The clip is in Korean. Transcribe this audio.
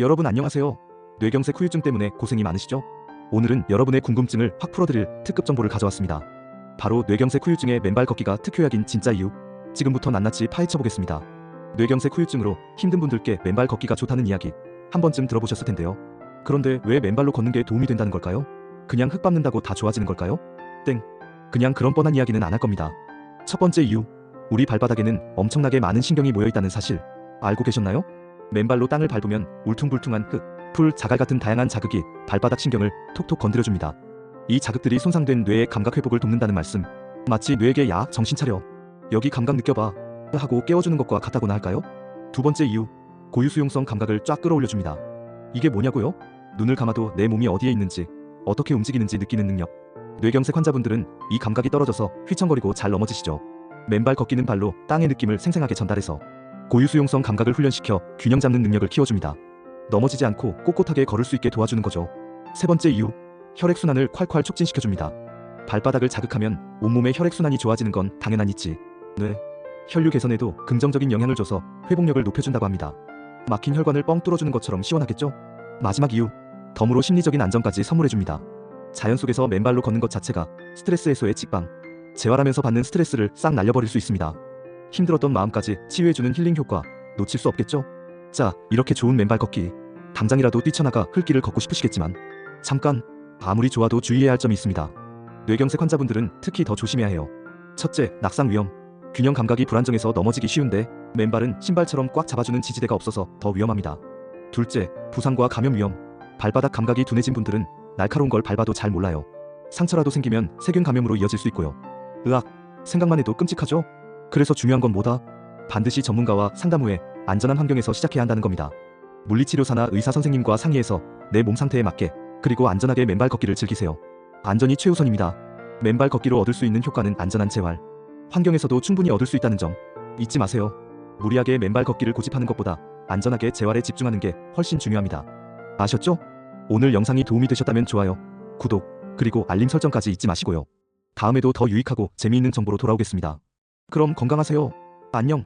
여러분 안녕하세요. 뇌경색 후유증 때문에 고생이 많으시죠? 오늘은 여러분의 궁금증을 확 풀어드릴 특급 정보를 가져왔습니다. 바로 뇌경색 후유증의 맨발 걷기가 특효약인 진짜 이유. 지금부터 낱낱이 파헤쳐 보겠습니다. 뇌경색 후유증으로 힘든 분들께 맨발 걷기가 좋다는 이야기 한 번쯤 들어보셨을 텐데요. 그런데 왜 맨발로 걷는 게 도움이 된다는 걸까요? 그냥 흙 밟는다고 다 좋아지는 걸까요? 땡. 그냥 그런 뻔한 이야기는 안 할 겁니다. 첫 번째 이유. 우리 발바닥에는 엄청나게 많은 신경이 모여 있다는 사실 알고 계셨나요? 맨발로 땅을 밟으면 울퉁불퉁한 흙, 풀, 자갈 같은 다양한 자극이 발바닥 신경을 톡톡 건드려줍니다. 이 자극들이 손상된 뇌의 감각 회복을 돕는다는 말씀. 마치 뇌에게 야, 정신 차려. 여기 감각 느껴봐. 하고 깨워주는 것과 같다고나 할까요? 두 번째 이유. 고유 수용성 감각을 쫙 끌어올려줍니다. 이게 뭐냐고요? 눈을 감아도 내 몸이 어디에 있는지, 어떻게 움직이는지 느끼는 능력. 뇌경색 환자분들은 이 감각이 떨어져서 휘청거리고 잘 넘어지시죠. 맨발 걷기는 발로 땅의 느낌을 생생하게 전달해서 고유 수용성 감각을 훈련시켜 균형 잡는 능력을 키워줍니다. 넘어지지 않고 꼿꼿하게 걸을 수 있게 도와주는 거죠. 세 번째 이유, 혈액순환을 콸콸 촉진시켜줍니다. 발바닥을 자극하면 온몸의 혈액순환이 좋아지는 건 당연한 이치. 뇌, 혈류 개선에도 긍정적인 영향을 줘서 회복력을 높여준다고 합니다. 막힌 혈관을 뻥 뚫어주는 것처럼 시원하겠죠? 마지막 이유, 덤으로 심리적인 안정까지 선물해줍니다. 자연 속에서 맨발로 걷는 것 자체가 스트레스 해소의 직방, 재활하면서 받는 스트레스를 싹 날려버릴 수 있습니다. 힘들었던 마음까지 치유해주는 힐링 효과 놓칠 수 없겠죠? 자, 이렇게 좋은 맨발 걷기. 당장이라도 뛰쳐나가 흘길을 걷고 싶으시겠지만 잠깐 아무리 좋아도 주의해야 할 점이 있습니다. 뇌경색 환자분들은 특히 더 조심해야 해요. 첫째, 낙상 위험. 균형 감각이 불안정해서 넘어지기 쉬운데 맨발은 신발처럼 꽉 잡아주는 지지대가 없어서 더 위험합니다. 둘째, 부상과 감염 위험. 발바닥 감각이 둔해진 분들은 날카로운 걸 밟아도 잘 몰라요. 상처라도 생기면 세균 감염으로 이어질 수 있고요. 으악, 생각만 해도 끔찍하죠? 그래서 중요한 건 뭐다? 반드시 전문가와 상담 후에 안전한 환경에서 시작해야 한다는 겁니다. 물리치료사나 의사 선생님과 상의해서 내 몸 상태에 맞게 그리고 안전하게 맨발 걷기를 즐기세요. 안전이 최우선입니다. 맨발 걷기로 얻을 수 있는 효과는 안전한 재활. 환경에서도 충분히 얻을 수 있다는 점 잊지 마세요. 무리하게 맨발 걷기를 고집하는 것보다 안전하게 재활에 집중하는 게 훨씬 중요합니다. 아셨죠? 오늘 영상이 도움이 되셨다면 좋아요, 구독, 그리고 알림 설정까지 잊지 마시고요. 다음에도 더 유익하고 재미있는 정보로 돌아오겠습니다. 그럼 건강하세요. 안녕.